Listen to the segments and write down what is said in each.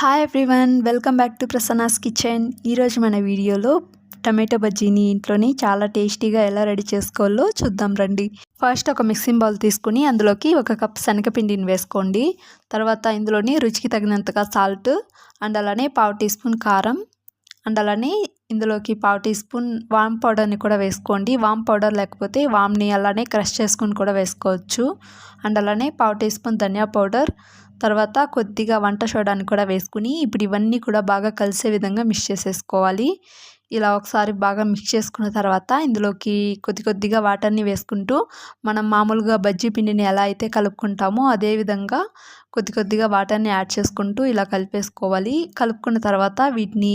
Hi everyone welcome back to Prasanna's kitchen ఈరోజు మన వీడియోలో టమాటో బజ్జీని ఇంట్లోని చాలా టేస్టీగా ఎలా రెడీ చేసుకోవాలో చూద్దాం రండి. ఫస్ట్ ఒక మిక్సింగ్ బౌల్ తీసుకుని అందులోకి ఒక కప్ శనగపిండిని వేసుకోండి. తర్వాత ఇందులోని రుచికి తగినంతగా సాల్ట్ అండ్ అలానే పావు టీ స్పూన్ కారం అండ్ అలానే ఇందులోకి పావు టీ స్పూన్ వామ్ పౌడర్ని కూడా వేసుకోండి. వామ్ పౌడర్ లేకపోతే వామ్ని అలానే క్రష్ చేసుకుని కూడా వేసుకోవచ్చు. అండ్ అలానే పావు టీ స్పూన్ ధనియా పౌడర్ తర్వాత కొద్దిగా వంట సోడాని కూడా వేసుకుని ఇప్పుడు ఇవన్నీ కూడా బాగా కలిసే విధంగా మిక్స్ చేసేసుకోవాలి. ఇలా ఒకసారి బాగా మిక్స్ చేసుకున్న తర్వాత ఇందులోకి కొద్ది కొద్దిగా వాటర్ని వేసుకుంటూ మనం మామూలుగా బజ్జీ పిండిని ఎలా అయితే కలుపుకుంటామో అదేవిధంగా కొద్ది కొద్దిగా వాటర్ని యాడ్ చేసుకుంటూ ఇలా కలిపేసుకోవాలి. కలుపుకున్న తర్వాత వీటిని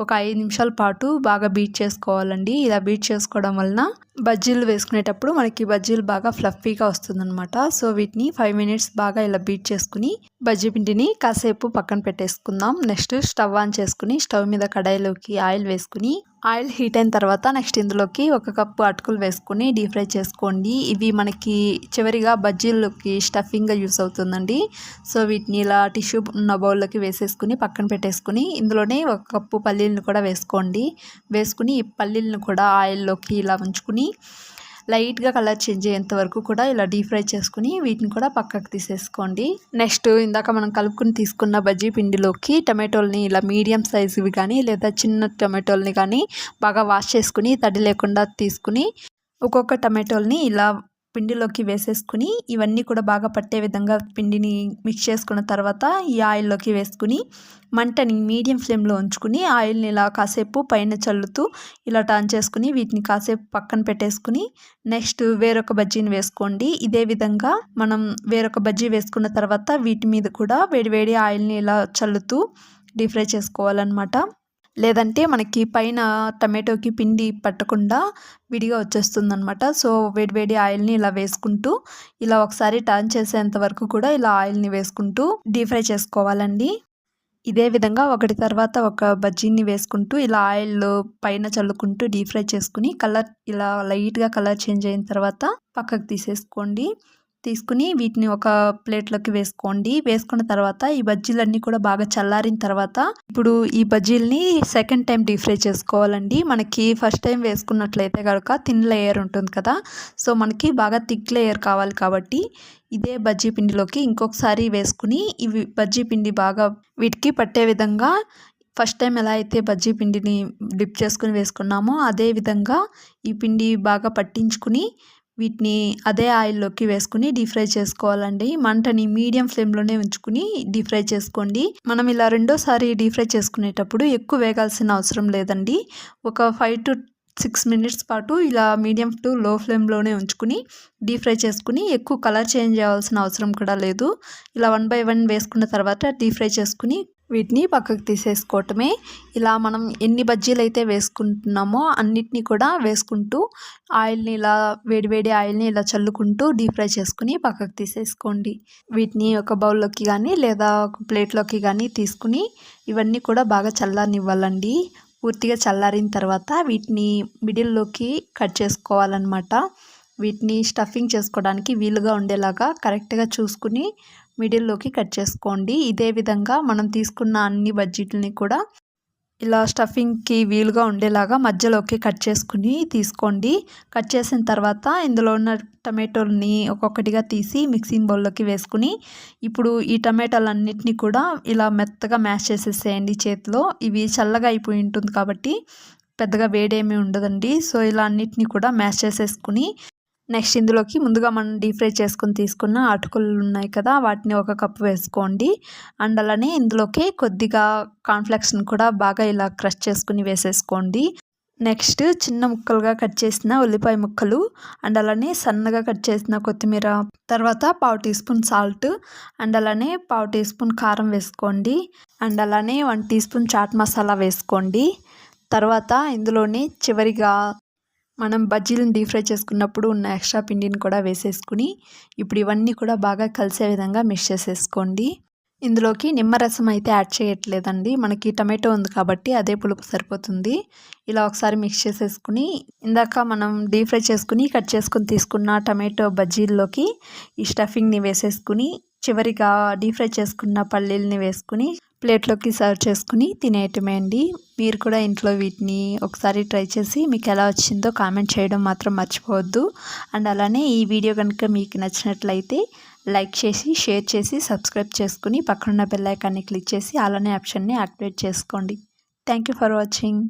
ఒక ఐదు నిమిషాల పాటు బాగా బీట్ చేసుకోవాలండి. ఇలా బీట్ చేసుకోవడం వలన బజ్జీలు వేసుకునేటప్పుడు మనకి బజ్జీలు బాగా ఫ్లఫీగా వస్తుందన్నమాట. సో వీటిని ఫైవ్ మినిట్స్ బాగా ఇలా బీట్ చేసుకుని బజ్జీ పిండిని కాసేపు పక్కన పెట్టేసుకుందాం. నెక్స్ట్ స్టవ్ ఆన్ చేసుకుని స్టవ్ మీద కడాయిలోకి ఆయిల్ వేసుకుని ఆయిల్ హీట్ అయిన తర్వాత నెక్స్ట్ ఇందులోకి ఒక కప్పు అటుకులు వేసుకొని డీప్ ఫ్రై చేసుకోండి. ఇవి మనకి చివరిగా బజ్జీల్లోకి స్టఫింగ్గా యూస్ అవుతుందండి. సో వీటిని ఇలా టిష్యూ ఉన్న బౌల్లోకి వేసేసుకుని పక్కన పెట్టేసుకుని ఇందులోనే ఒక కప్పు పల్లీలను కూడా వేసుకోండి. వేసుకుని ఈ పల్లీలను కూడా ఆయిల్లోకి ఇలా ఉంచుకుని లైట్గా కలర్ చేంజ్ అయ్యేంత వరకు కూడా ఇలా డీప్ ఫ్రై చేసుకుని వీటిని కూడా పక్కకు తీసేసుకోండి. నెక్స్ట్ ఇందాక మనం కలుపుకుని తీసుకున్న బజ్జీ పిండిలోకి టమాటోల్ని ఇలా మీడియం సైజువి కానీ లేదా చిన్న టమాటోల్ని కానీ బాగా వాష్ చేసుకుని తడి లేకుండా తీసుకుని ఒక్కొక్క టమాటోల్ని ఇలా పిండిలోకి వేసేసుకుని ఇవన్నీ కూడా బాగా పట్టే విధంగా పిండిని మిక్స్ చేసుకున్న తర్వాత ఈ ఆయిల్లోకి వేసుకుని మంటని మీడియం ఫ్లేమ్లో ఉంచుకుని ఆయిల్ని ఇలా కాసేపు పైన చల్లుతూ ఇలా టర్న్ చేసుకుని వీటిని కాసేపు పక్కన పెట్టేసుకుని నెక్స్ట్ వేరొక బజ్జీని వేసుకోండి. ఇదే విధంగా మనం వేరొక బజ్జీ వేసుకున్న తర్వాత వీటి మీద కూడా వేడివేడి ఆయిల్ని ఇలా చల్లుతూ డీప్ ఫ్రై చేసుకోవాలన్నమాట. లేదంటే మనకి పైన టమాటోకి పిండి పట్టకుండా విడిగా వచ్చేస్తుంది అనమాట సో వేడి ఆయిల్ని ఇలా వేసుకుంటూ ఇలా ఒకసారి టర్న్ చేసేంత వరకు కూడా ఇలా ఆయిల్ని వేసుకుంటూ డీప్ ఫ్రై చేసుకోవాలండి. ఇదే విధంగా ఒకటి తర్వాత ఒక బజ్జీని వేసుకుంటూ ఇలా ఆయిల్ పైన చల్లుకుంటూ డీప్ ఫ్రై చేసుకుని కలర్ ఇలా లైట్గా కలర్ చేంజ్ అయిన తర్వాత పక్కకు తీసేసుకోండి. తీసుకుని వీటిని ఒక ప్లేట్లోకి వేసుకోండి. వేసుకున్న తర్వాత ఈ బజ్జీలన్నీ కూడా బాగా చల్లారిన తర్వాత ఇప్పుడు ఈ బజ్జీలని సెకండ్ టైం డీప్ ఫ్రై చేసుకోవాలండి. మనకి ఫస్ట్ టైం వేసుకున్నట్లయితే కనుక థిన్ లేయర్ ఉంటుంది కదా. సో మనకి బాగా థిక్ లేయర్ కావాలి కాబట్టి ఇదే బజ్జీ పిండిలోకి ఇంకొకసారి వేసుకుని ఇవి బజ్జీ పిండి బాగా వీటికి పట్టే విధంగా ఫస్ట్ టైం ఎలా అయితే బజ్జీ పిండిని డిప్ చేసుకుని వేసుకున్నామో అదే విధంగా ఈ పిండి బాగా పట్టించుకుని వీటిని అదే ఆయిల్లోకి వేసుకుని డీప్ ఫ్రై చేసుకోవాలండి. మంటని మీడియం ఫ్లేమ్లోనే ఉంచుకుని డీప్ ఫ్రై చేసుకోండి. మనం ఇలా రెండోసారి డీప్ ఫ్రై చేసుకునేటప్పుడు ఎక్కువ వేగాల్సిన అవసరం లేదండి. ఒక ఫైవ్ టు సిక్స్ మినిట్స్ పాటు ఇలా మీడియం టు లో ఫ్లేమ్లోనే ఉంచుకుని డీప్ ఫ్రై చేసుకుని ఎక్కువ కలర్ చేంజ్ చేయాల్సిన అవసరం కూడా లేదు. ఇలా వన్ బై వన్ వేసుకున్న తర్వాత డీప్ ఫ్రై చేసుకుని వీటిని పక్కకు తీసేసుకోవటమే. ఇలా మనం ఎన్ని బజ్జీలు అయితే వేసుకుంటున్నామో అన్నిటినీ కూడా వేసుకుంటూ ఆయిల్ని ఇలా వేడివేడి ఆయిల్ని ఇలా చల్లుకుంటూ డీప్ ఫ్రై చేసుకుని పక్కకు తీసేసుకోండి. వీటిని ఒక బౌల్లోకి కానీ లేదా ఒక ప్లేట్లోకి కానీ తీసుకుని ఇవన్నీ కూడా బాగా చల్లనివ్వాలండి పూర్తిగా చల్లారిన తర్వాత వీటిని మిడిల్లోకి కట్ చేసుకోవాలన్నమాట. వీటిని స్టఫింగ్ చేసుకోవడానికి వీలుగా ఉండేలాగా కరెక్ట్గా చూసుకుని మిడిల్లోకి కట్ చేసుకోండి. ఇదే విధంగా మనం తీసుకున్న అన్ని బడ్జెట్లని కూడా ఇలా స్టఫింగ్కి వీలుగా ఉండేలాగా మధ్యలోకి కట్ చేసుకుని తీసుకోండి. కట్ చేసిన తర్వాత ఇందులో ఉన్న టమాటోల్ని ఒక్కొక్కటిగా తీసి మిక్సింగ్ బౌల్లోకి వేసుకుని ఇప్పుడు ఈ టమాటాలన్నిటిని కూడా ఇలా మెత్తగా మ్యాష్ చేసేసేయండి చేతిలో. ఇవి చల్లగా అయిపోయి ఉంటుంది కాబట్టి పెద్దగా వేడేమీ ఉండదండి. సో ఇలా అన్నిటిని కూడా మ్యాష్ చేసేసుకుని నెక్స్ట్ ఇందులోకి ముందుగా మనం డీప్ ఫ్రై చేసుకుని తీసుకున్న అటుకులు ఉన్నాయి కదా వాటిని ఒక కప్పు వేసుకోండి. అండ్ అలానే ఇందులోకి కొద్దిగా కాన్ఫ్లెక్స్ని కూడా బాగా ఇలా క్రష్ చేసుకుని వేసేసుకోండి. నెక్స్ట్ చిన్న ముక్కలుగా కట్ చేసిన ఉల్లిపాయ ముక్కలు అండ్ అలానే సన్నగా కట్ చేసిన కొత్తిమీర తర్వాత పావు టీ స్పూన్ సాల్ట్ అండ్ అలానే పావు టీ స్పూన్ కారం వేసుకోండి. అండ్ అలానే one teaspoon chaat masala వేసుకోండి. తర్వాత ఇందులోనే చివరిగా మనం బజ్జీలను డీప్ ఫ్రై చేసుకున్నప్పుడు ఉన్న ఎక్స్ట్రా పిండిని కూడా వేసేసుకుని ఇప్పుడు ఇవన్నీ కూడా బాగా కలిసే విధంగా మిక్స్ చేసేసుకోండి. ఇందులోకి నిమ్మరసం అయితే యాడ్ చేయట్లేదండి. మనకి టమాటో ఉంది కాబట్టి అదే పులుపు సరిపోతుంది. ఇలా ఒకసారి మిక్స్ చేసేసుకుని ఇందాక మనం డీప్ ఫ్రై చేసుకుని కట్ చేసుకుని తీసుకున్న టమాటో బజ్జీల్లోకి ఈ స్టఫింగ్ని వేసేసుకుని చివరిగా డీప్ ఫ్రై చేసుకున్న పల్లీల్ని వేసుకుని ప్లేట్లోకి సర్వ్ చేసుకుని తినేయటమే అండి. మీరు కూడా ఇంట్లో వీటిని ఒకసారి ట్రై చేసి మీకు ఎలా వచ్చిందో కామెంట్ చేయడం మాత్రం మర్చిపోవద్దు. అండ్ అలానే ఈ వీడియో కనుక మీకు నచ్చినట్లయితే లైక్ చేసి షేర్ చేసి సబ్స్క్రైబ్ చేసుకుని పక్కనున్న బెల్ ఐకాన్ని క్లిక్ చేసి అలానే ఆప్షన్ని యాక్టివేట్ చేసుకోండి. Thank you for watching.